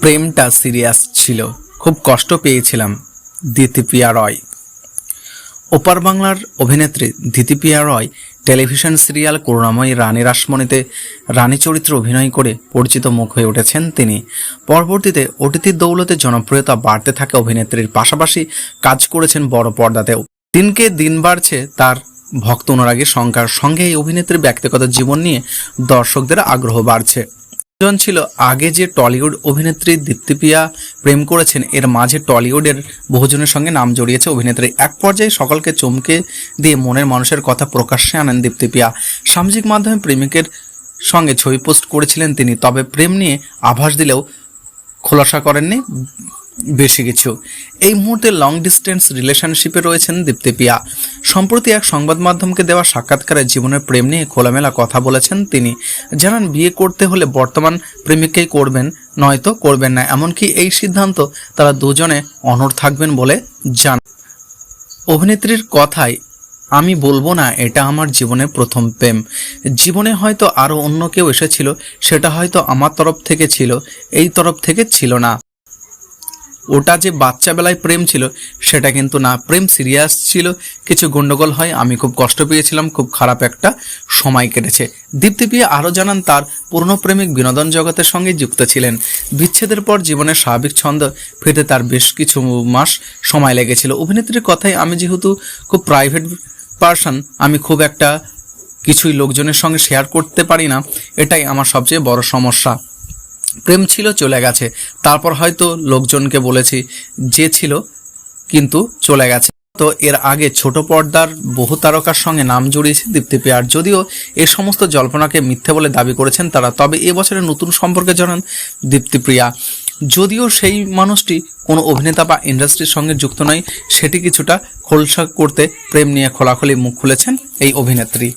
প্রেমটা সিরিয়াস ছিল। খুব কষ্ট পেয়েছিলাম দিতিপ্রিয়া রয়। ওপার বাংলার অভিনেত্রী দিতিপ্রিয়া রয় টেলিভিশন সিরিয়াল করুণাময়ী রানী রাসমণিতে রানী চরিত্রে অভিনয় করে পরিচিত মুখ হয়ে উঠেছেন তিনি। পরবর্তীতে ওটিতির দৌলতে জনপ্রিয়তা বাড়তে থাকে অভিনেত্রীর পাশাপাশি কাজ করেছেন বড় পর্দাতেও। দিনকে দিন বাড়ছে তার ভক্ত অনুরাগীর সংখ্যার সঙ্গে এই অভিনেত্রীর ব্যক্তিগত জীবন নিয়ে দর্শকদের আগ্রহ বাড়ছে। জন ছিল আগে যে টলিউড অভিনেত্রী দীপ্তিপ্রিয়া প্রেম করেছেন, এর মাঝে টলিউডের বহুজনের সঙ্গে নাম জড়িয়েছে অভিনেত্রী। এক পর্যায়ে সকলকে চমকে দিয়ে মনের মানুষের কথা প্রকাশ্যে আনেন দীপ্তিপ্রিয়া সামাজিক মাধ্যমে প্রেমিকের সঙ্গে ছবি পোস্ট করেছিলেন তিনি, তবে প্রেম নিয়ে আভাস দিলেও খোলাসা করেননি বেশি কিছু। এই মুহূর্তে লং ডিস্টেন্স রিলেশনশিপে রয়েছেন দীপ্তিপিয়া সম্প্রতি এক সংবাদ মাধ্যমকে দেওয়া সাক্ষাৎকারে জীবনের প্রেম নিয়ে খোলামেলা কথা বলেছেন তিনি। জানান, বিয়ে করতে হলে বর্তমান প্রেমিককেই করবেন, নয়তো করবেন না। এমনকি এই সিদ্ধান্ত তারা দুজনে অনড় থাকবেন বলে জান অভিনেত্রীর কথায়, আমি বলব না, এটা আমার জীবনের প্রথম প্রেম। জীবনে হয়তো আরও অন্য কেউ এসেছিল, সেটা হয়তো আমার তরফ থেকে ছিল, এই তরফ থেকে ছিল না। ওটা যে বাচ্চা বেলায় প্রেম ছিল, সেটা কিন্তু না। প্রেম সিরিয়াস ছিল, কিছু গন্ডগোল হয়, আমি খুব কষ্ট পেয়েছিলাম, খুব খারাপ একটা সময় কেটেছে। দীপ্তিপ্রিয়া আরও জানান, তার পুরনো প্রেমিক বিনোদন জগতের সঙ্গে যুক্ত ছিলেন। বিচ্ছেদের পর জীবনের স্বাভাবিক ছন্দ, ফিরতে তার বেশ কিছু মাস সময় লেগেছিল। অভিনেত্রীর কথায়, আমি যেহেতু খুব প্রাইভেট পার্সন আমি খুব একটা কিছুই লোকজনের সঙ্গে শেয়ার করতে পারি না, এটাই আমার সবচেয়ে বড় সমস্যা। প্রেম ছিল চলে গেছে। তারপর হয়তো লোকজনকে বলেছি যে ছিল, কিন্তু চলে গেছে। তো এর আগে ছোট পর্দার বহু তারকার সঙ্গে নাম জড়িয়েছে দীপ্তিপ্রিয়ার যদিও এ সমস্ত জল্পনাকে মিথ্যে বলে দাবি করেছেন তারা, তবে এবছরের নতুন সম্পর্কে জানান দীপ্তিপ্রিয়া যদিও সেই মানুষটি কোনো অভিনেতা বা ইন্ডাস্ট্রির সঙ্গে যুক্ত নয়, সেটি কিছুটা খোলসা করতে প্রেম নিয়ে খোলাখুলি মুখ খুলেছেন এই অভিনেত্রী।